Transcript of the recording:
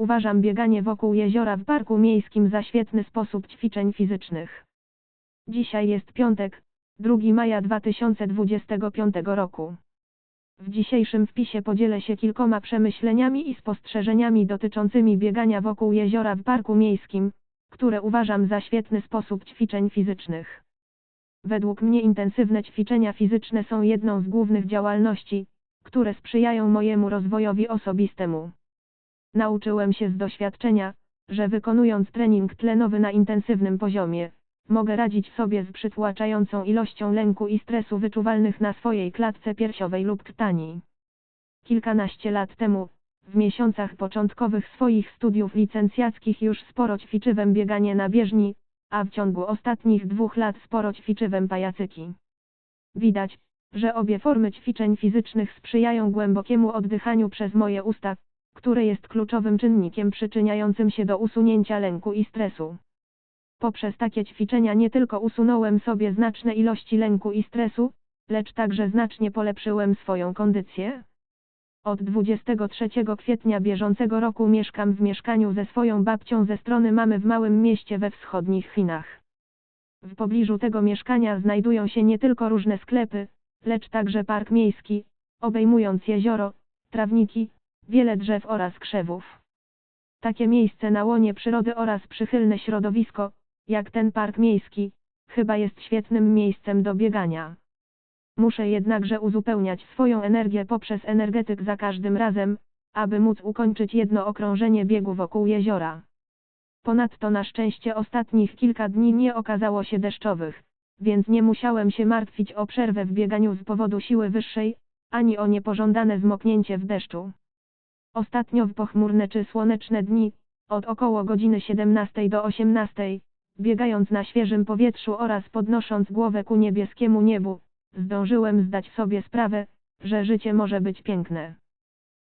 Uważam bieganie wokół jeziora w parku miejskim za świetny sposób ćwiczeń fizycznych. Dzisiaj jest piątek, 2 maja 2025 roku. W dzisiejszym wpisie podzielę się kilkoma przemyśleniami i spostrzeżeniami dotyczącymi biegania wokół jeziora w parku miejskim, które uważam za świetny sposób ćwiczeń fizycznych. Według mnie intensywne ćwiczenia fizyczne są jedną z głównych działalności, które sprzyjają mojemu rozwojowi osobistemu. Nauczyłem się z doświadczenia, że wykonując trening tlenowy na intensywnym poziomie, mogę radzić sobie z przytłaczającą ilością lęku i stresu wyczuwalnych na swojej klatce piersiowej lub krtani. Kilkanaście lat temu, w miesiącach początkowych swoich studiów licencjackich już sporo ćwiczyłem bieganie na bieżni, a w ciągu ostatnich dwóch lat sporo ćwiczyłem pajacyki. Widać, że obie formy ćwiczeń fizycznych sprzyjają głębokiemu oddychaniu przez moje usta, które jest kluczowym czynnikiem przyczyniającym się do usunięcia lęku i stresu. Poprzez takie ćwiczenia nie tylko usunąłem sobie znaczne ilości lęku i stresu, lecz także znacznie polepszyłem swoją kondycję. Od 23 kwietnia bieżącego roku mieszkam w mieszkaniu ze swoją babcią ze strony mamy w małym mieście we wschodnich Chinach. W pobliżu tego mieszkania znajdują się nie tylko różne sklepy, lecz także park miejski, obejmując jezioro, trawniki, wiele drzew oraz krzewów. Takie miejsce na łonie przyrody oraz przychylne środowisko, jak ten park miejski, chyba jest świetnym miejscem do biegania. Muszę jednakże uzupełniać swoją energię poprzez energetyk za każdym razem, aby móc ukończyć jedno okrążenie biegu wokół jeziora. Ponadto na szczęście ostatnich kilka dni nie okazało się deszczowych, więc nie musiałem się martwić o przerwę w bieganiu z powodu siły wyższej, ani o niepożądane zmoknięcie w deszczu. Ostatnio w pochmurne czy słoneczne dni, od około godziny 17 do 18, biegając na świeżym powietrzu oraz podnosząc głowę ku niebieskiemu niebu, zdążyłem zdać sobie sprawę, że życie może być piękne.